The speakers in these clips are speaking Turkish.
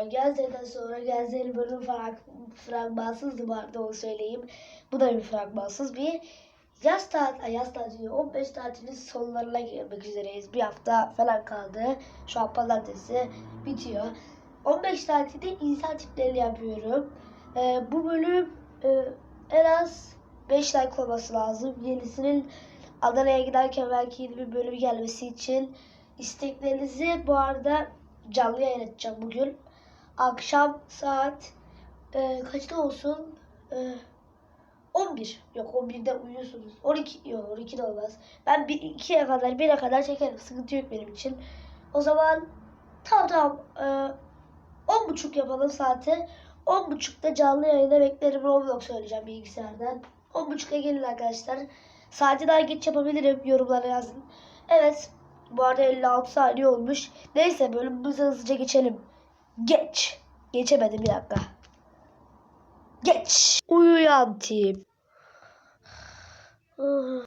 Arkadaşlar Genzel'den sonra Genzel'in bölüm frag fragmansızdı vardı onu söyleyeyim. Bu da bir fragmansız bir yaz tatil, ay yaz tatili 15 tatilin sonlarına gelmek üzereyiz. Bir hafta falan kaldı. Şu an pazartesi bitiyor. 15 tatilde insan tiplerini yapıyorum. Ee, bu bölüm e, en az 5 like olması lazım. Yenisinin Adana'ya giderken belki yeni bir bölüm gelmesi için isteklerinizi bu arada canlı yayın edeceğim bugün. Akşam saat e, kaçta olsun? E, 11. Yok 11'de uyuyorsunuz. 12 yok 12 de olmaz. Ben 2'ye kadar 1'e kadar çekerim. Sıkıntı yok benim için. O zaman tamam tamam. E, 10.30 yapalım saati. 10.30'da canlı yayında beklerim. Roblox söyleyeceğim bilgisayardan. 10.30'a gelin arkadaşlar. Saati daha geç yapabilirim. Yorumlara yazın. Evet. Bu arada 56 saniye olmuş. Neyse bölümümüze hızlıca geçelim. Geç. Geçemedim bir dakika. Geç. Uyuyan tim. Ah.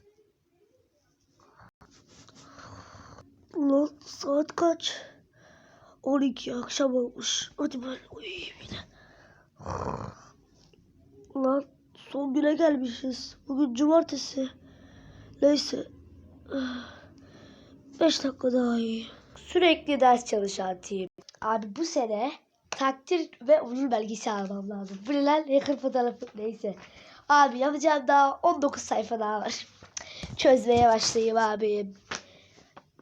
Lan saat kaç? 12 akşam olmuş. Hadi ben uyuyayım yine. Lan son güne gelmişiz. Bugün cumartesi. Neyse. 5 dakika daha iyi. Sürekli ders çalışan team. Abi bu sene takdir ve onur belgesi almam lazım. Lan? Yakın fotoğrafı. Neyse. Abi yapacağım daha 19 sayfa daha var. Çözmeye başlayayım abi.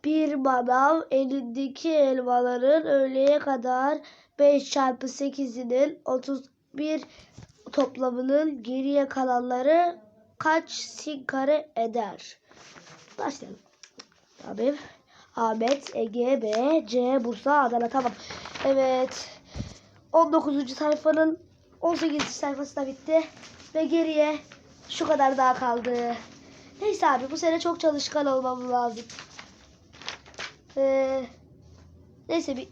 Bir manav elindeki elmaların öğleye kadar 5 çarpı 8'inin 31 toplamının geriye kalanları kaç sin kare eder? Başlayalım. Abi Ahmet, Ege, B, C, Bursa, Adana tamam. Evet. 19. sayfanın 18. sayfası da bitti. Ve geriye şu kadar daha kaldı. Neyse abi bu sene çok çalışkan olmam lazım. Ee, neyse bir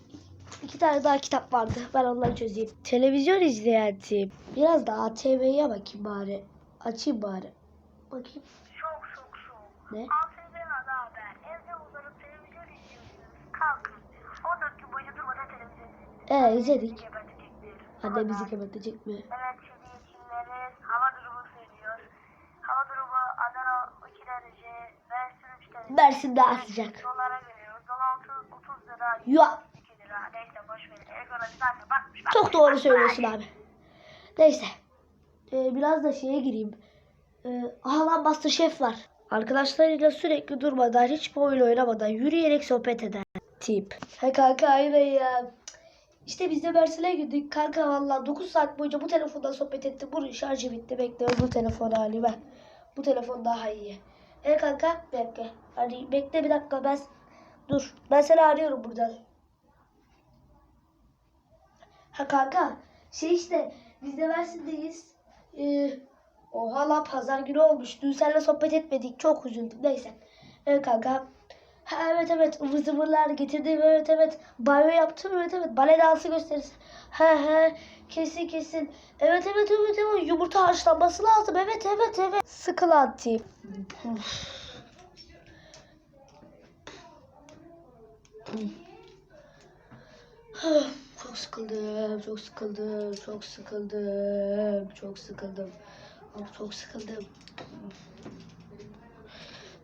iki tane daha kitap vardı. Ben onları çözeyim. Televizyon izleyen tim. Biraz da ATV'ye bakayım bari. Açayım bari. Bakayım. Çok çok soğuk. Ne? ATV'de haber. Evde uzanıp televizyon izliyorsunuz. Kalkın. 14 gün boyunca durmadan televizyon izlediniz. Ee izledik. Gebertecektir. Annemizi gebertecek mi? Evet şimdi isimleriz. Hava durumu söylüyor. Hava durumu Adana 2 derece. Mersin 3 derece. Mersin'de sıcak. Dolara veriyoruz. Dolar 30, 30 lira. Ya 2 lira. Neyse boş verin. Ekonomi zaten bakmış. Çok doğru söylüyorsun abi. Neyse. Ee, biraz da şeye gireyim. Ee, aha lan Masterchef var. Arkadaşlarıyla sürekli durmadan, hiç oyun oynamadan, yürüyerek sohbet eden tip. He kanka aynen ya. İşte biz de Mersin'e gittik. Kanka valla 9 saat boyunca bu telefondan sohbet ettim. Bunun şarjı bitti. Bekle bu telefon hali. Bu telefon daha iyi. E kanka bekle. Hadi bekle bir dakika ben dur. Ben seni arıyorum buradan. Ha kanka şey işte biz de Mersin'deyiz. Ee, oha lan pazar günü olmuş. Dün seninle sohbet etmedik. Çok üzüldüm. Neyse. Evet kanka. Ha evet evet ıvır zıvırlar getirdim. Evet evet. Banyo yaptım. Evet evet. Bale dansı gösterisi. He he. Kesin kesin. Evet evet evet evet. Yumurta haşlanması lazım. Evet evet evet. Sıkılan tip. Çok sıkıldım, çok sıkıldım, çok sıkıldım, çok sıkıldım. Çok sıkıldım.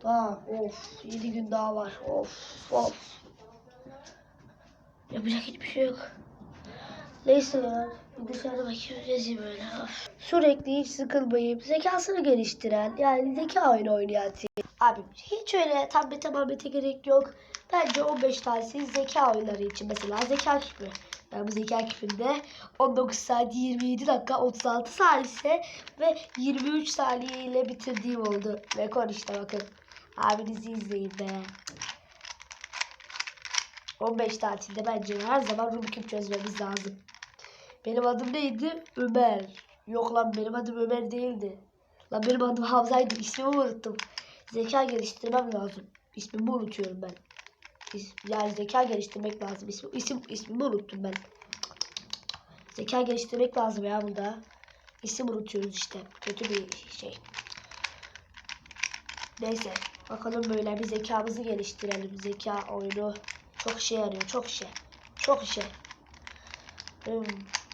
Daha of 7 gün daha var. Of of. Yapacak hiçbir şey yok. Neyse ya. Dışarıda bakayım gezeyim böyle. Of. Sürekli hiç sıkılmayıp zekasını geliştiren yani zeka oyunu oynayan. Abi hiç öyle tablete mablete gerek yok. Bence 15 tanesi zeka oyunları için mesela zeka küpü. Yani bu zeka küpünde 19 saat 27 dakika 36 saniye ve 23 saniye ile bitirdiğim oldu. Rekor işte bakın. Abinizi izleyin be. 15 tatilde bence her zaman Rubik küp çözmemiz lazım. Benim adım neydi? Ömer. Yok lan benim adım Ömer değildi. Lan benim adım Hamza'ydı. İsmimi unuttum. Zeka geliştirmem lazım. İsmimi unutuyorum ben. Yani zeka geliştirmek lazım. İsmi, isim, ismimi unuttum ben. Zeka geliştirmek lazım ya burada. İsim unutuyoruz işte. Kötü bir şey. Neyse. Bakalım böyle bir zekamızı geliştirelim. Zeka oyunu çok işe yarıyor. Çok işe. Çok işe. Hmm,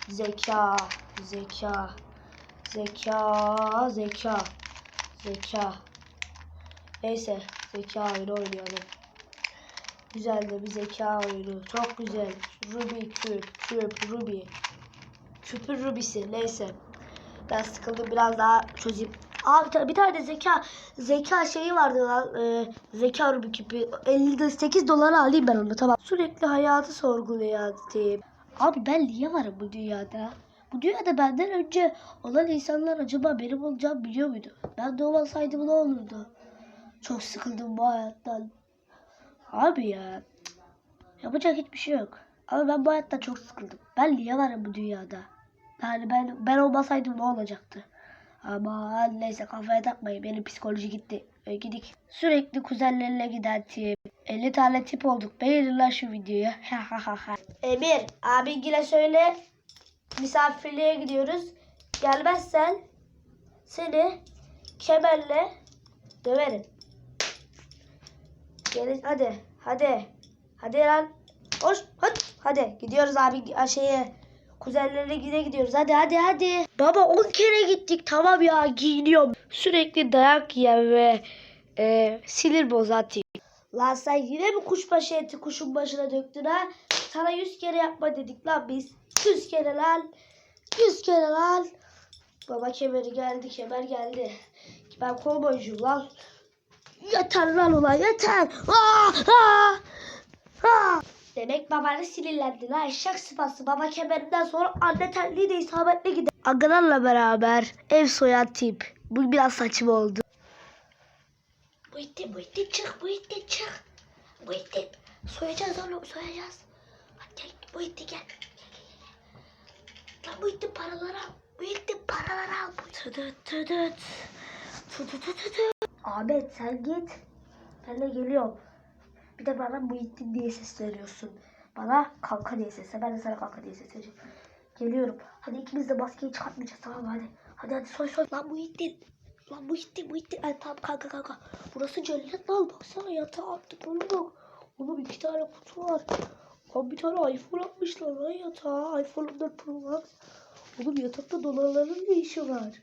Zeka, zeka, zeka, zeka, zeka. Neyse, zeka oyunu oynayalım. Güzel de bir zeka oyunu. Çok güzel. Ruby, küp, küp, Ruby. Küpün Ruby'si. Neyse. Ben sıkıldım. Biraz daha çözeyim. Aa, bir tane- de zeka zeka şeyi vardı lan. E, zeka Ruby küpü. 58 dolara alayım ben onu tamam. Sürekli hayatı sorguluyor tip. Abi ben niye varım bu dünyada? Bu dünyada benden önce olan insanlar acaba benim olacağımı biliyor muydu? Ben doğmasaydım ne olurdu? Çok sıkıldım bu hayattan. Abi ya. Yapacak hiçbir şey yok. Ama ben bu hayattan çok sıkıldım. Ben niye varım bu dünyada? Yani ben ben olmasaydım ne olacaktı? Ama neyse kafaya takmayın. Benim psikoloji gitti. E, gidik. Sürekli kuzenlerine giden tip. 50 tane tip olduk. Beğenin lan şu videoyu. Emir abingile söyle. Misafirliğe gidiyoruz. Gelmezsen seni kemerle döverim. Gelin hadi. Hadi. Hadi lan. Hoş. Hadi. Hadi. Gidiyoruz abi şeye. Kuzenlerine gide gidiyoruz. Hadi hadi hadi. Baba 10 kere gittik. Tamam ya giyiniyorum. Sürekli dayak yiyen ve e, sinir bozan tip. Lan sen yine mi kuşbaşı eti kuşun başına döktün ha? Sana 100 kere yapma dedik lan biz. 100 kere lan. 100 kere lan. Baba kemeri geldi. Kemer geldi. Ben kovboycuyum lan. Yeter lan ulan yeter. Aa, aa, aa. Demek babanı sinirlendi lan eşek sıpası. Baba kemerinden sonra anne terliği de isabetle gider. Agalarla beraber ev soyan tip. Bu biraz saçma oldu. Muhittin Muhittin çık Muhittin çık. Muhittin soyacağız oğlum soyacağız. Hadi gel Muhittin gel. Lan Muhittin paraları al. Muhittin paraları al. Tıdıt tıdıt. Tıdıt tıdıt. Ahmet sen git. Ben de geliyorum. Bir de bana Muhittin diye sesleniyorsun. Bana kanka diye seslen. Ben de sana kanka diye sesleneceğim. Geliyorum. Hadi ikimiz de maskeyi çıkartmayacağız tamam? Hadi. Hadi hadi soy soy. Lan Muhittin. Lan Muhittin Muhittin. Ay tamam kanka kanka. Burası cennet lan. Baksana yatağa attık oğlum. Oğlum iki tane kutu var. Lan bir tane iPhone atmışlar lan yatağa. iPhone 14 Pro Max. Oğlum yatakta dolarların ne işi var?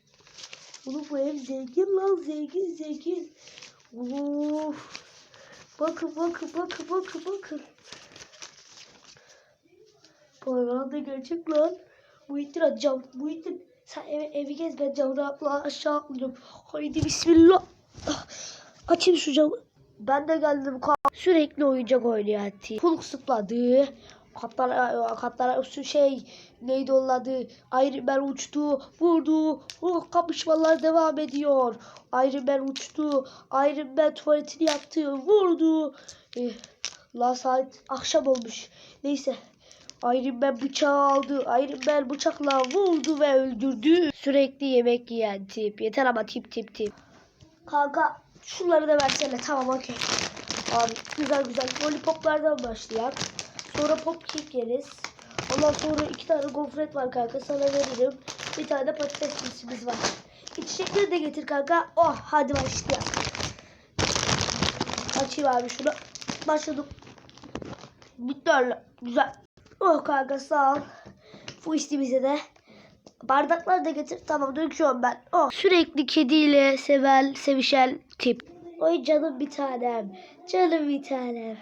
Oğlum bu ev zengin lan zengin zengin. Of. Bakın bakın bakın bakın bakın. Bayram da gerçek lan. Muhittin hadi cam. Muhittin sen evi, evi gez ben camdan atla aşağı atlıyorum. Haydi bismillah. Ah, Açayım şu camı. Ben de geldim. Sürekli oyuncak oynuyor. Hulk sıpladı. Katlar, katlar şu şey neydi onun adı? Iron Man uçtu, vurdu. Oh, kapışmalar devam ediyor. Iron Man uçtu. Iron Man tuvaletini yaptı, vurdu. Eh, la saat akşam olmuş. Neyse. Iron Man bıçağı aldı. Iron Man bıçakla vurdu ve öldürdü. Sürekli yemek yiyen tip. Yeter ama tip tip tip. Kanka şunları da versene. Tamam okey. Abi güzel güzel lollipoplardan başlayak. Sonra popkek yeriz. Ondan sonra iki tane gofret var kanka. Sana veririm. Bir tane de patates cipsimiz var. İçecekleri de getir kanka. Oh hadi başlayalım. Açayım abi şunu. Başladık. Bitti öyle. Güzel. Oh kanka sağ ol. Bu bize de. Bardakları da getir. Tamam döküyorum ben. Oh. Sürekli kediyle sevel, sevişen tip. Oy canım bir tanem. Canım bir tanem.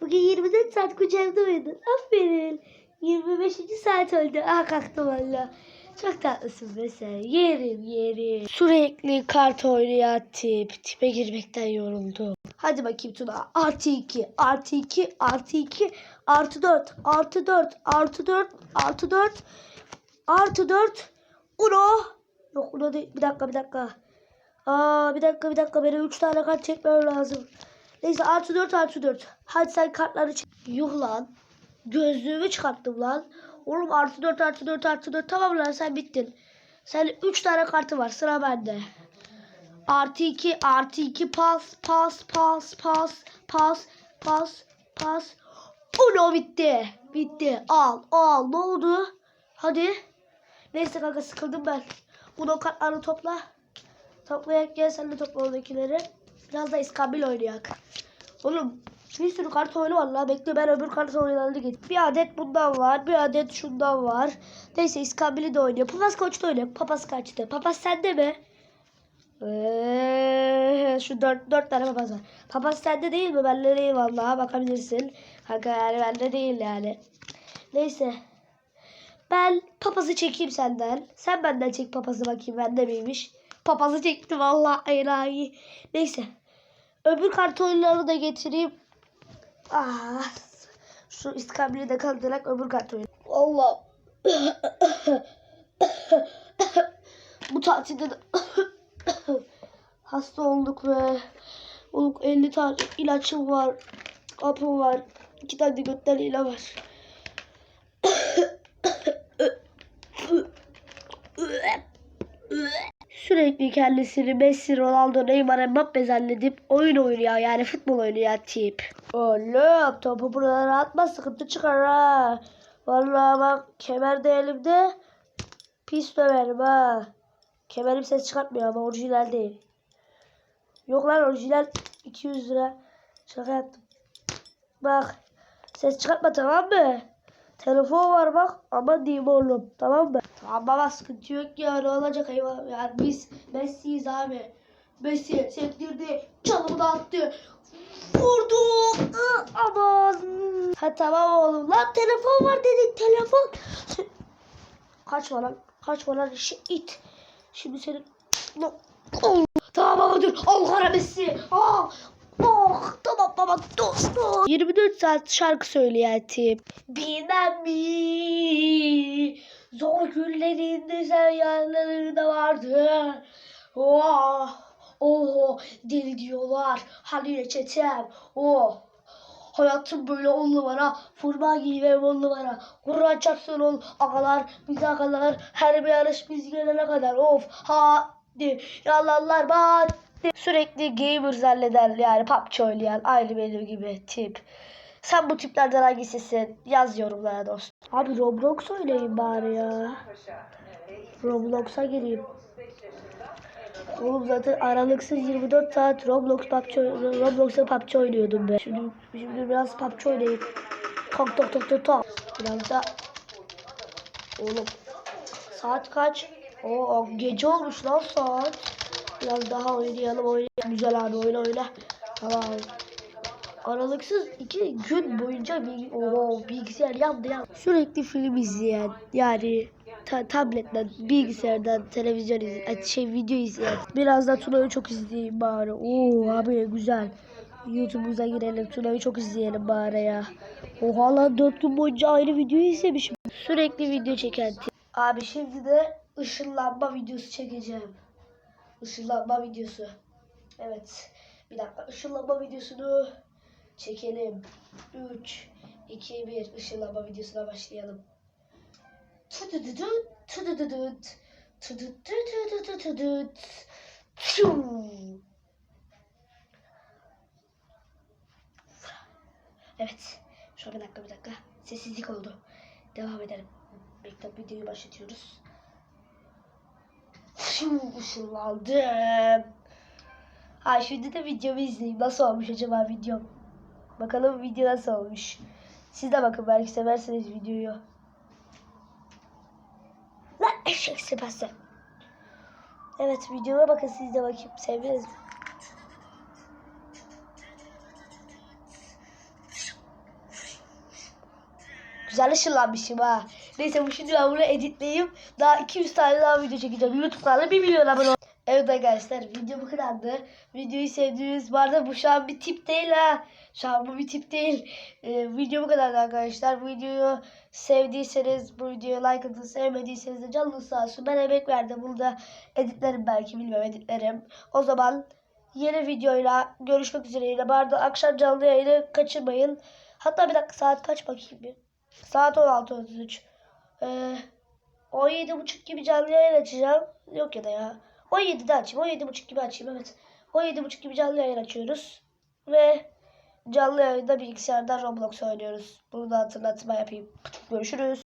Bugün 24 saat kucağımda uyudun. Aferin. 25. saat oldu. Ah kalktım valla. Çok tatlısın be sen. Yerim yerim. Sürekli kart oynayan tip. Tipe girmekten yoruldum. Hadi bakayım Tuna. Artı 2, artı 2, artı 2, artı 4, artı 4, artı 4, artı 4, artı 4. Uno. Yok Uno değil. Bir dakika bir dakika. Aa bir dakika bir dakika. Benim 3 tane kart çekmem lazım. Neyse artı 4 artı 4. Hadi sen kartları çek. Yuh lan. Gözlüğümü çıkarttım lan. Oğlum artı 4 artı 4 artı 4. Tamam lan sen bittin. Sen 3 tane kartı var. Sıra bende. Artı 2 artı 2 pas pas pas pas pas pas pas. Uno bitti. Bitti. Al al. Ne oldu? Hadi. Neyse kanka sıkıldım ben. Uno kartlarını topla. Toplayak gel sen de topla oradakileri. Biraz da iskambil oynayak. Oğlum Bir sürü kart oyunu var la. Bekle ben öbür kart oyunlarını getir. Bir adet bundan var. Bir adet şundan var. Neyse İskambil'i de oynuyor. Papaz koçta oynuyor. Papaz kaçtı. Papaz sende mi? Eee, şu dört, dört tane papaz var. Papaz sende değil mi? Bende değil vallahi bakabilirsin. Kanka yani bende değil yani. Neyse. Ben papazı çekeyim senden. Sen benden çek papazı bakayım bende miymiş. Papazı çekti vallahi enayi. Neyse. Öbür kart oyunlarını da getireyim. Ah, şu iskambil'i de kaldırarak öbür kart oyunu. Allah. Bu tatilde de hasta olduk ve olduk 50 tane ilaçım var. Kapım var. iki tane de götten iğne var. Sürekli kendisini Messi, Ronaldo, Neymar, Mbappe zannedip oyun oynuyor yani futbol oynuyor tip. Oğlum topu buralara atma sıkıntı çıkar ha. Vallahi bak kemer de elimde pis döverim ha. Kemerim ses çıkartmıyor ama orijinal değil. Yok lan orijinal 200 lira. Şaka yaptım. Bak ses çıkartma tamam mı? Telefon var bak ama diyeyim oğlum tamam mı? Tamam baba sıkıntı yok ya ne olacak eyvah yani biz Messi'yiz abi. Messi sektirdi çalımı da attı. Vurdu. Aman. Ha tamam oğlum lan telefon var dedik telefon. Kaçma lan kaçma lan şey it. Şimdi senin. Tamam baba dur. Allah Messi. Ah. Oh, tamam baba dur dur. 24 saat şarkı söyleyen tip. Bilmem mi? Zor günlerinde sen yanlarında vardı. Oh, oh, deli diyorlar. Halil Çetem. Oh. Hayatım böyle on numara. Forma giymem on numara. Kur'an çarpsın ol. Agalar, biz agalar. Her bir yarış biz gelene kadar. Of. Hadi. Yalanlar bak. Sürekli gamer zanneder yani PUBG oynayan aynı benim gibi tip. Sen bu tiplerden hangisisin? Yaz yorumlara dostum. Abi Roblox oynayayım bari ya. Roblox'a gireyim. Oğlum zaten aralıksız 24 saat Roblox PUBG Roblox'a PUBG oynuyordum ben. Şimdi, şimdi biraz PUBG oynayayım. Tok tok tok tok tok. Biraz da Oğlum saat kaç? Oo gece olmuş lan saat. Biraz daha oynayalım oynayalım. Güzel abi oyna oyna. Tamam. Aralıksız iki gün boyunca bir, oo, bilgisayar yandı ya. Sürekli film izleyen yani ta- tabletten, bilgisayardan televizyon izleyen, şey video izleyen. Biraz da Tuna'yı çok izleyeyim bari. Oo abi güzel. YouTube'umuza girelim. Tuna'yı çok izleyelim bari ya. Oha lan 4 gün boyunca aynı videoyu izlemişim. Sürekli video çeken. Abi şimdi de ışınlanma videosu çekeceğim. Işınlanma videosu. Evet. Bir dakika ışınlanma videosunu çekelim. 3, 2, 1 ışınlanma videosuna başlayalım. Tudududut, tudududut, tududududududut. Tşum. Evet. Şu bir dakika bir dakika. Sessizlik oldu. Devam edelim. Bekle videoyu başlatıyoruz. Şimdi ışınlandım. Ha şimdi de videomu izleyin. Nasıl olmuş acaba videom? Bakalım video nasıl olmuş. Siz de bakın belki seversiniz videoyu. Lan eşek sıpası. Evet videoma bakın siz de bakayım. Sevdiniz mi? Güzel ışınlanmışım ha. Neyse bu şimdi ben bunu editleyeyim. Daha 200 tane daha video çekeceğim. YouTube kanalı 1 milyon abone ol- Evet arkadaşlar video bu kadardı. Videoyu sevdiğiniz bu arada bu şu an bir tip değil ha. Şu an bu bir tip değil. Ee, video bu kadardı arkadaşlar. Videoyu sevdiyseniz bu videoya like atın. Sevmediyseniz de canınız sağ olsun. Ben emek verdim. Bunu da editlerim belki bilmem editlerim. O zaman yeni videoyla görüşmek üzere. Bu arada akşam canlı yayını kaçırmayın. Hatta bir dakika saat kaç bakayım bir. Saat 16.33. Ee, 17.30 gibi canlı yayın açacağım. Yok ya da ya. 17'de açayım. 17.30 gibi açayım evet. 17.30 gibi canlı yayın açıyoruz. Ve canlı yayında bilgisayardan Roblox oynuyoruz. Bunu da hatırlatma yapayım. Görüşürüz.